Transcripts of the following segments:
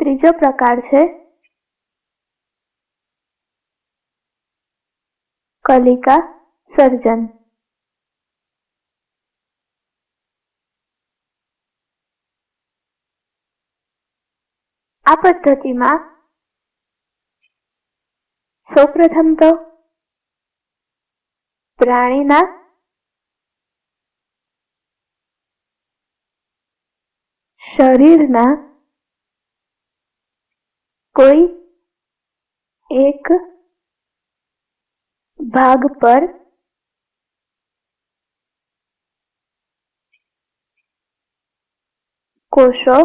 ત્રીજો પ્રકાર છે કલિકા સર્જન. આ પદ્ધતિમાં સૌપ્રથમ તો પ્રાણીના શરીરના કોઈ એક ભાગ પર કોષો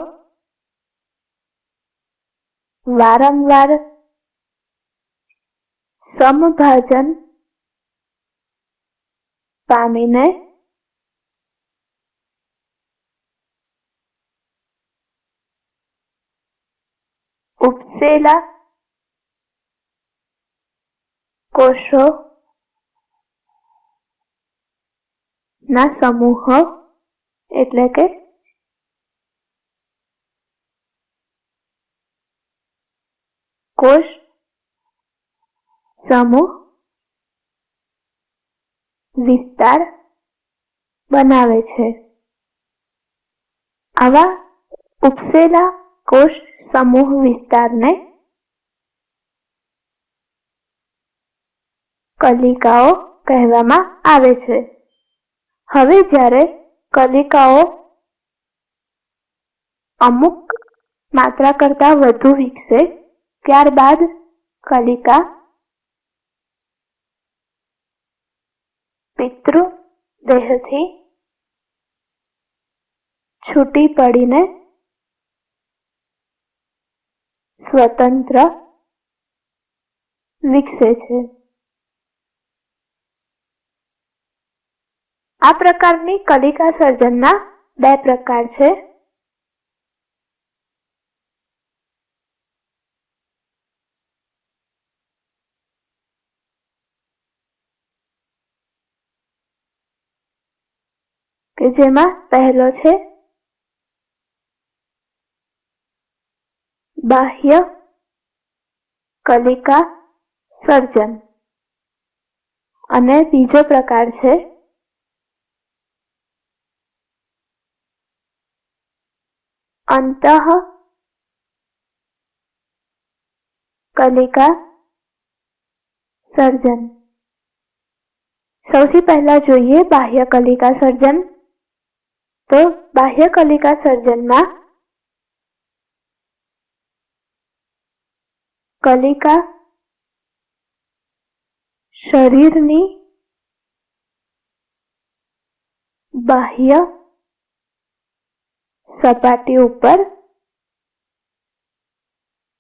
વારંવાર સમભાજન પામીને ઉપસેલા કોષો ના સમૂહ એટલે કે કોષ સમૂહ વિસ્તાર બનાવે છે. આવા ઉપસેલા કોષ સમૂહ વિસ્તારને કલિકાઓ કહેવામાં આવે છે હવે જ્યારે કલિકાઓ અમુક માત્રા કરતા વધુ વિકસે ત્યારબાદ કલિકા પિતૃ દેહથી છૂટી પડીને સ્વતંત્ર વિકસે છે. આ પ્રકારની કલિકા સર્જનના બે પ્રકાર છે. કે જેમાં પહેલો છે બાહ્ય કલિકા સર્જન. અને બીજો પ્રકાર છે અંતઃ કલિકા સર્જન. સૌથી પહેલા જોઈએ બાહ્ય કલિકા સર્જન. તો બાહ્ય કલિકા સર્જનમાં કલિકા શરીરની બાહ્ય સપાટી ઉપર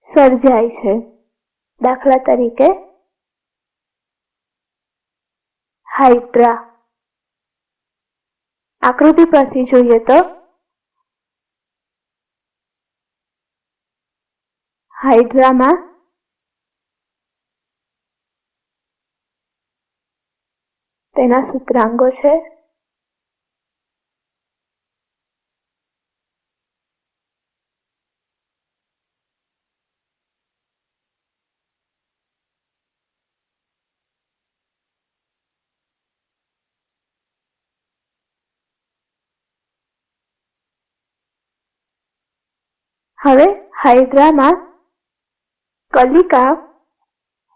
સર્જાય છે. દાખલા તરીકે હાઇડ્રા. આકૃતિ પરથી જોઈએ તો હાઇડ્રામાં તેના સૂત્રાંગો છે? હવે હાઇડ્રામાં કલિકા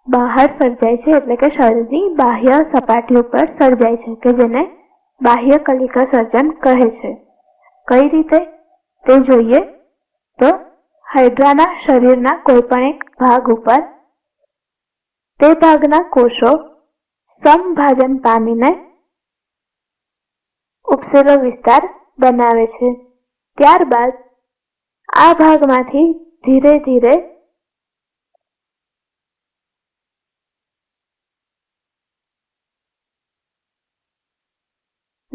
બહાર સર્જાય છે એટલે કે શરીરની બાહ્ય સપાટી ઉપર સર્જાય છે, કે જેને બાહ્ય કલિકા સર્જન કહે છે. કઈ રીતે? તે જોઈએ તો હાઇડ્રાના શરીરના કોઈ પણ એક ભાગ ઉપર તે ભાગના કોષો સમભાજન પામીને ઉપસેલો વિસ્તાર બનાવે છે. ત્યારબાદ આ ભાગમાંથી ધીરે ધીરે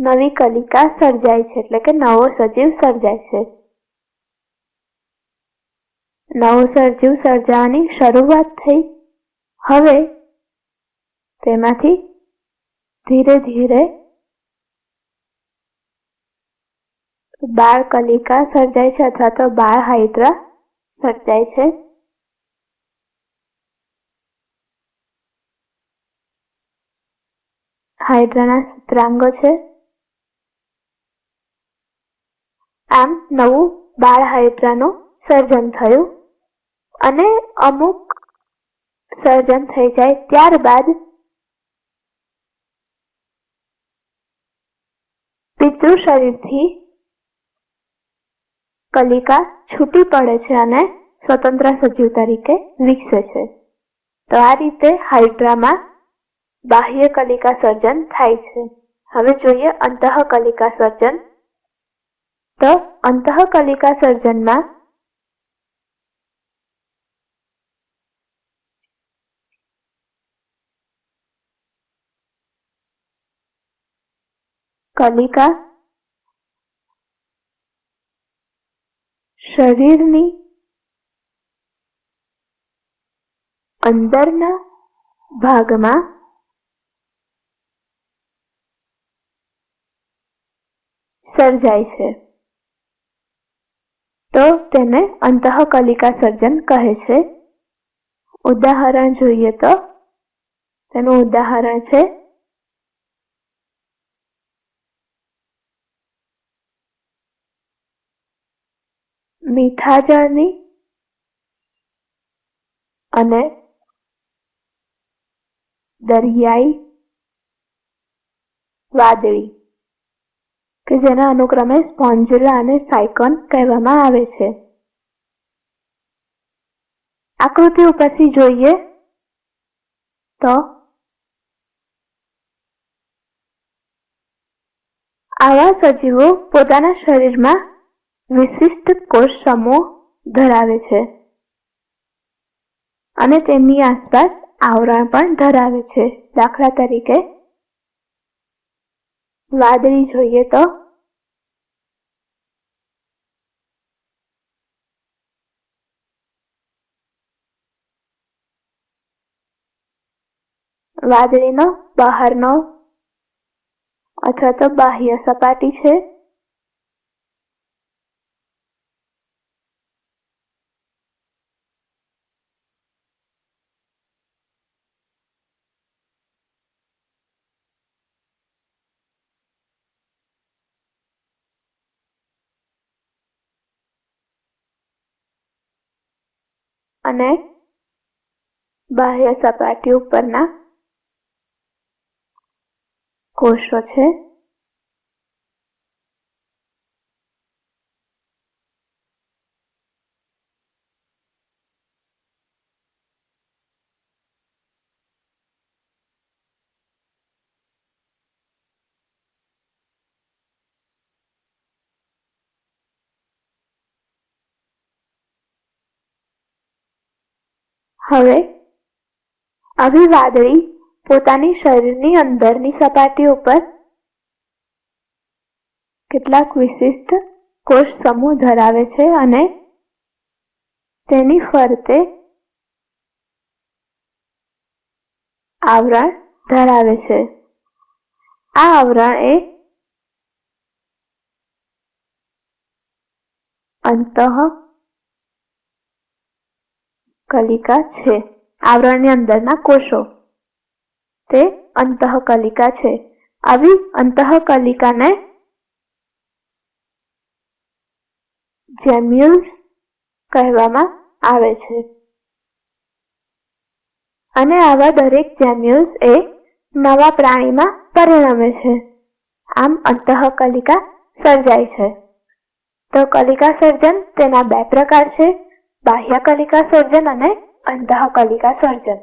નવી કલિકા સર્જાય છે, એટલે કે નવો સજીવ સર્જાય છે. નવો સજીવ સર્જાવાની શરૂઆત થઈ. હવે તેમાંથી ધીરે ધીરે બાળ કલિકા સર્જાય છે અથવા તો બાળ હાઇડ્રા સર્જાય છે. હાઇડ્રાના સૂત્રાંગો છે. આમ નવું બાળ હાઇડ્રાનું સર્જન થયું અને અમુક સર્જન થઈ જાય ત્યારબાદ પિતૃ શરીરથી કલિકા છૂટી પડે છે અને સ્વતંત્ર સજીવ તરીકે વિકસે છે. તો આ રીતે હાઇડ્રામાં બાહ્ય કલિકા સર્જન થાય છે. હવે જોઈએ અંતઃ કલિકા સર્જન તો અંતઃકલિકા સર્જનમાં કલિકા શરીરની અંદરના ભાગમાં સર્જાય છે. તો તેને અંતઃકલિકા સર્જન કહે છે. ઉદાહરણ જોઈએ તો. તેનું ઉદાહરણ છે. મીઠા જળની અને દરિયાઈ વાદળી. કે જેના અનુક્રમે સ્પોન્જુલા અને સાયકોન કહેવામાં આવે છે. આકૃતિ ઉપરથી જોઈએ તો આવા સજીવો પોતાના શરીરમાં વિશિષ્ટ કોષ સમૂહ ધરાવે છે અને તેમની આસપાસ આવરણ પણ ધરાવે છે. દાખલા તરીકે વાદળી જોઈએ તો? વાદળીનો બહારનો? અથવા તો બાહ્ય સપાટી છે? અને બાહ્ય સપાટી ઉપરના કોષો છે. હવે આવી વાદળી પોતાની શરીરની અંદરની સપાટી ઉપર કેટલાક વિશિષ્ટ કોષ સમૂહ ધરાવે છે અને તેની ફરતે આવરણ ધરાવે છે. આ આવરણ એ અંતઃ કલિકા છે. આવરણની અંદરના કોષો. તે અંતઃકલિકા છે. આવી અંતઃકલિકાને જેમ્યુલ્સ કહેવામાં આવે છે. અને આવા દરેક જેમ્યુલ્સ એ નવા પ્રાણીમાં પરિણમે છે. આમ અંતઃકલિકા સર્જાય છે. તો કલિકા સર્જન તેના બે પ્રકાર છે. બાહ્ય કલિકા સર્જન અને અંતઃકલિકા સર્જન